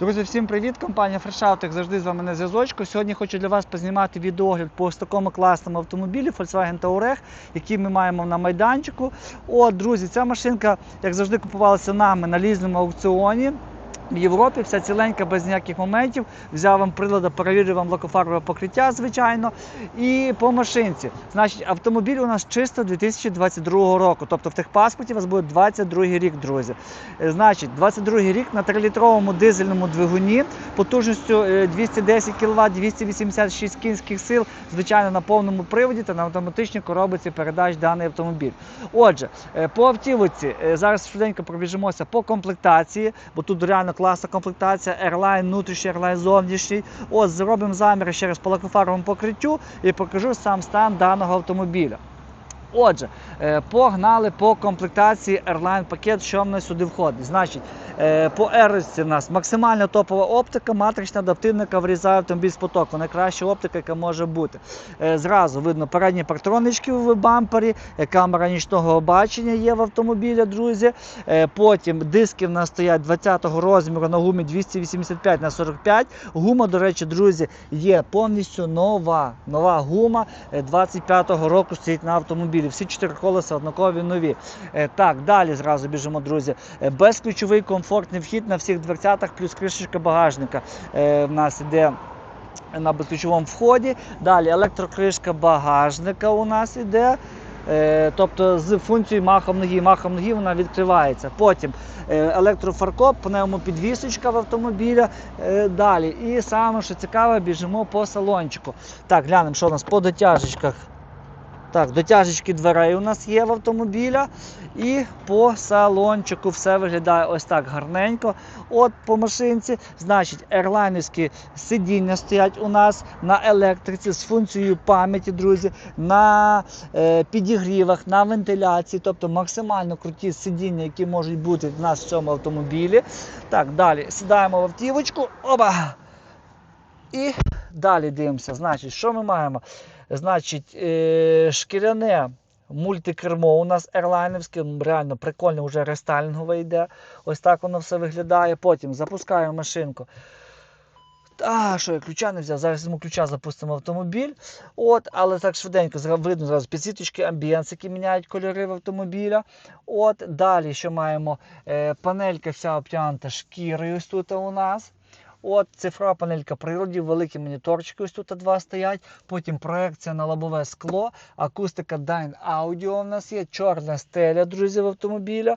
Друзі, всім привіт! Компанія як завжди з вами на зв'язочку. Сьогодні хочу для вас познімати відеогляд по ось такому класному автомобілі Volkswagen Touareg, який ми маємо на майданчику. От, друзі, ця машинка, як завжди, купувалася нами на лізному аукціоні. В Європі вся ціленька без ніяких моментів. Взяв вам прилада, перевірив вам лакофарбове покриття, звичайно. І по машинці. Значить, автомобіль у нас чисто 2022 року. Тобто в техпаспорті у вас буде 22 рік, друзі. Е, Значить, 22 рік на 3-літровому дизельному двигуні потужністю е, 210 кВт, 286 кінських сил, звичайно, на повному приводі та на автоматичній коробиці передач даний автомобіль. Отже, е, по автівці е, зараз швиденько пробіжимося по комплектації, бо тут реально класна комплектація, Airline внутрішній, Airline зовнішній. От зробимо заміри ще раз по лакофаровому покриттю і покажу сам стан даного автомобіля. Отже, е, погнали по комплектації Airline пакет, що в нас сюди входить. Значить, е, по Еросці в нас максимальна топова оптика, матрична адаптивника врізає автомобіль з потоку. Найкраща оптика, яка може бути. Е, Зразу видно передні партронички в бампері, камера нічного бачення є в автомобілі, друзі. Потім диски в нас стоять 20-го розміру на гумі 285 на 45. Гума, до речі, друзі, є повністю нова. Нова гума е, 25-го року стоїть на автомобілі. Всі чотири колеса однакові нові. Е, Так, далі зразу біжимо, друзі. Е, Безключовий комфортний вхід на всіх дверцятах, плюс кришечка багажника. Е, В нас іде на безключовому вході. Далі електрокришка багажника у нас іде. Тобто з функцією махом ноги, махом ноги вона відкривається. Потім електрофаркоп, пневмопідвісочка в автомобіля. Далі. І саме, що цікаве, біжимо по салончику. Так, глянемо, що у нас по дотяжечках. Так, дотяжечки дверей у нас є в автомобіля. І по салончику все виглядає ось так гарненько. От по машинці. Значить, ерлайнівські сидіння стоять у нас на електриці з функцією пам'яті, друзі, на е, підігрівах, на вентиляції, тобто максимально круті сидіння, які можуть бути в нас в цьому автомобілі. Так, далі сідаємо в автівочку. Оба! І далі дивимося. Значить, що ми маємо? Значить, е, шкіряне мультикермо у нас ерлайнівське, реально прикольно, вже рестайлінгове йде. Ось так воно все виглядає. Потім запускаємо машинку. А, що я ключа не взяв? Зараз йому ключа запустимо автомобіль. От, але так швиденько видно зразу підсвіточки амбієнс, які міняють кольори в автомобіля. От, далі що маємо? Е, панелька вся обтягнута шкірою ось тут у нас. От цифрова панелька природі, великі моніторчики ось тут два стоять. Потім проекція на лобове скло, акустика Dyne Audio у нас є, чорна стеля, друзі, в автомобіля.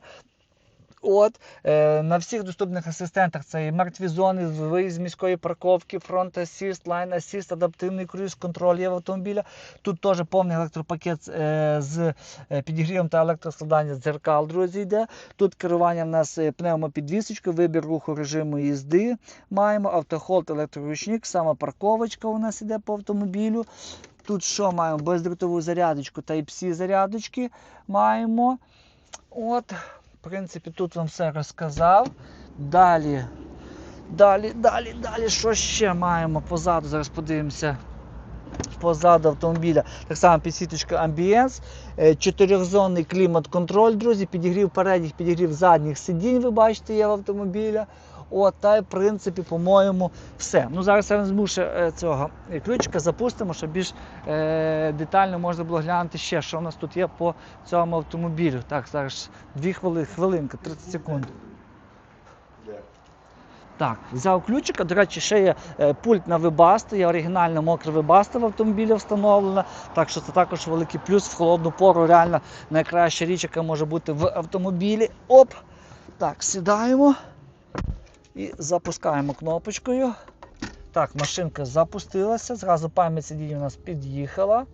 От, е, на всіх доступних асистентах це і мертві зони, виїзд з міської парковки, фронт асіст, лайн асіст, адаптивний круїз контроль є в автомобіля. Тут теж повний електропакет е, з е, підігрівом та електроскладання дзеркал, друзі, йде. Тут керування в нас е, пневмопідвісочкою, вибір руху режиму їзди. Маємо автохолд, електроручник, сама у нас іде по автомобілю. Тут що маємо? Бездротову зарядочку Type-C зарядочки маємо. От, в принципі, тут вам все розказав. Далі, далі, далі, далі, що ще маємо позаду? Зараз подивимося. Позаду автомобіля. Так само підсвіточка Ambience, е, чотирьохзонний клімат-контроль, друзі, підігрів передніх, підігрів задніх сидінь, ви бачите, є в автомобіля. От, та й в принципі, по-моєму, все. Ну, зараз я візьму ще е, цього е, ключика, запустимо, щоб більш е, детально можна було глянути ще, що у нас тут є по цьому автомобілю. Так, зараз дві хвили, хвилинка, 30 секунд. Так, взяв ключика. До речі, ще є е, пульт на вибасту, є оригінальна мокра вибаста в автомобілі встановлена. Так що це також великий плюс в холодну пору. Реально найкраща річ, яка може бути в автомобілі. Оп! Так, сідаємо і запускаємо кнопочкою. Так, машинка запустилася. Зразу пам'ять сидіння у нас під'їхала.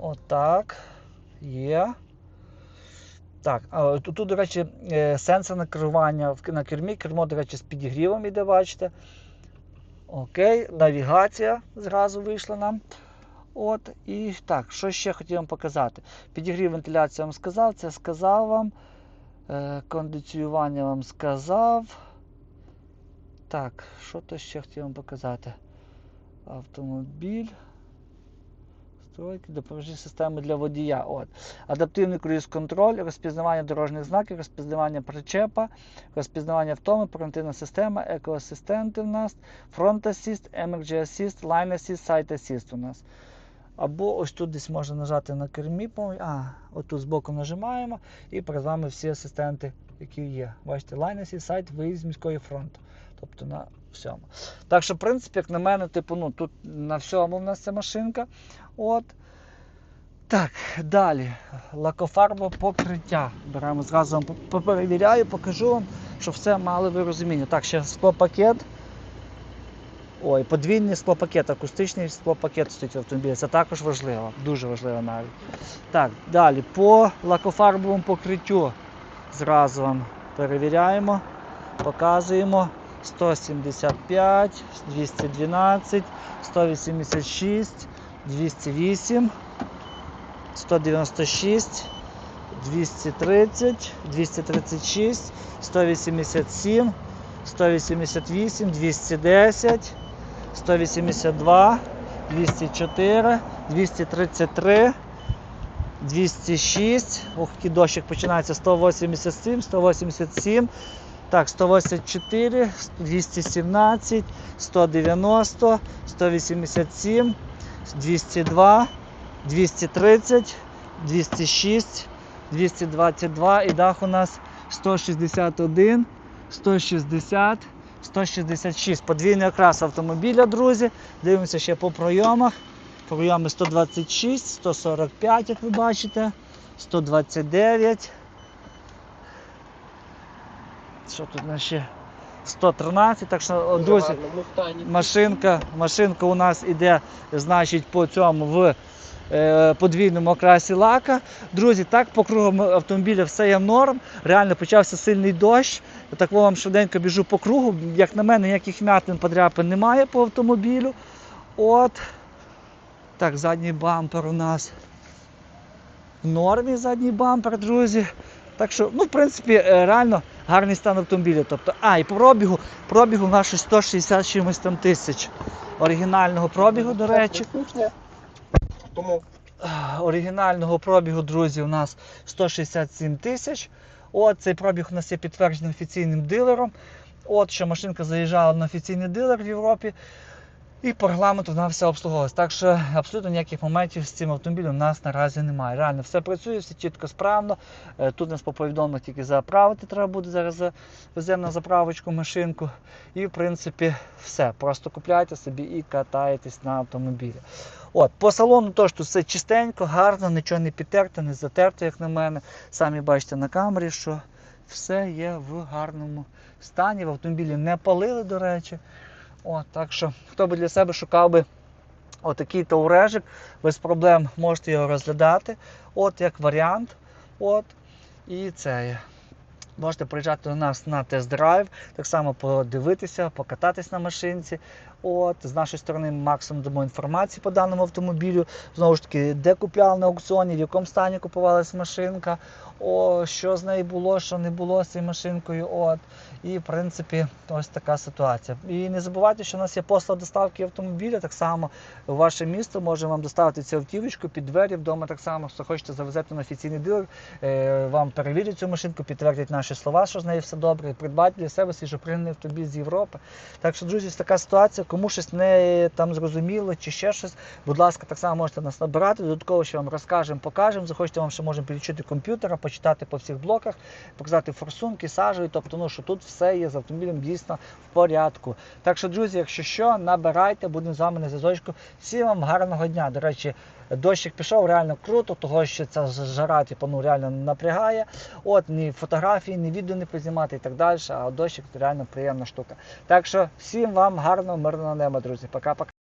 Отак. Є. Так, а, тут, до речі, е, сенсорне керування на кермі. Кермо, до речі, з підігрівом іде, бачите. Окей, навігація зразу вийшла нам. От, і так, що ще хотів вам показати? Підігрів вентиляцію вам сказав, це сказав вам. Е, кондиціювання вам сказав. Так, що то ще хотів вам показати? Автомобіль. Настройки, допоможні системи для водія. От. Адаптивний круїз-контроль, розпізнавання дорожніх знаків, розпізнавання причепа, розпізнавання втоми, превентивна система, екоасистенти в нас, фронт асіст, Emergency Assist, Line Assist, Site Assist у нас. Або ось тут десь можна нажати на кермі, а, отут збоку нажимаємо, і перед вами всі асистенти, які є. Бачите, Line Assist, сайт, виїзд з міської фронту. Тобто на всьому. Так що, в принципі, як на мене, типу, ну, тут на всьому в нас ця машинка. От. Так, далі. Лакофарбове покриття. Беремо зразу вам поперевіряю, покажу вам, що все мали ви розуміння. Так, ще склопакет. Ой, подвійний склопакет, акустичний склопакет стоїть в автомобілі. Це також важливо, дуже важливо навіть. Так, далі по лакофарбовому покриттю. Зразу вам перевіряємо, показуємо. 175, 212, 186, 208, 196, 230, 236, 187, 188, 210, 182, 204, 233, 206. Ох, який дощик починається 187, 187. Так, 184, 217, 190, 187, 202, 230, 206, 222 і дах у нас 161, 160, 166. Подвійний окрас автомобіля, друзі. Дивимося ще по пройомах. Пройоми 126, 145, як ви бачите, 129. Що тут ще? 113, так що, друзі, машинка, машинка у нас іде, значить, по цьому в е, подвійному окрасі лака. Друзі, так по кругу автомобіля все є норм. Реально почався сильний дощ. Так вам швиденько біжу по кругу. Як на мене, ніяких м'ятин подряпин немає по автомобілю. От. Так, задній бампер у нас в нормі задній бампер, друзі. Так що, ну, в принципі, е, реально гарний стан автомобіля. Тобто, а, і пробігу, пробігу у нас щось 160 чимось там тисяч. Оригінального пробігу, до речі. Тому Оригінального пробігу, друзі, у нас 167 тисяч. От цей пробіг у нас є підтверджений офіційним дилером. От що машинка заїжджала на офіційний дилер в Європі. І по регламенту вона все обслуговувалась. Так що абсолютно ніяких моментів з цим автомобілем у нас наразі немає. Реально все працює, все чітко справно. Е, Тут нас по повідомленнях тільки заправити треба буде. Зараз за- веземо на заправочку машинку. І в принципі все. Просто купляйте собі і катаєтесь на автомобілі. От, по салону теж тут все чистенько, гарно, нічого не підтерто, не затерто, як на мене. Самі бачите на камері, що все є в гарному стані. В автомобілі не палили, до речі. От, так що, хто би для себе шукав би отакий таурежик, без проблем можете його розглядати. От як варіант. От. І це є. Можете приїжджати до нас на тест-драйв, так само подивитися, покататись на машинці. От, з нашої сторони максимум дамо інформації по даному автомобілю. Знову ж таки, де купляли на аукціоні, в якому стані купувалась машинка, о, що з нею було, що не було з цією машинкою. От. І в принципі, ось така ситуація. І не забувайте, що у нас є послуга доставки автомобіля. Так само в ваше місто можемо вам доставити цю автівочку під двері вдома. Так само, що хочете завезти на офіційний дилер, е, вам перевірять цю машинку, підтвердять наші слова, що з нею все добре, придбати для себе свіжопригнаний автомобіль з Європи. Так що, друзі, така ситуація. Кому щось не там зрозуміло чи ще щось, будь ласка, так само можете нас набирати. Додатково ще вам розкажемо, покажемо. Захочете вам ще можемо підключити комп'ютера, почитати по всіх блоках, показати форсунки, сажу. Тобто, ну що тут все є з автомобілем дійсно в порядку. Так що, друзі, якщо що, набирайте, будемо з вами на зв'язочку. Всім вам гарного дня. До речі, дощик пішов реально круто, того що ця жара типу, ну, реально напрягає. От ні фотографії, ні відео не познімати і так далі. А дощик реально приємна штука. Так що всім вам гарного, мирного неба, друзі. Пока-пока.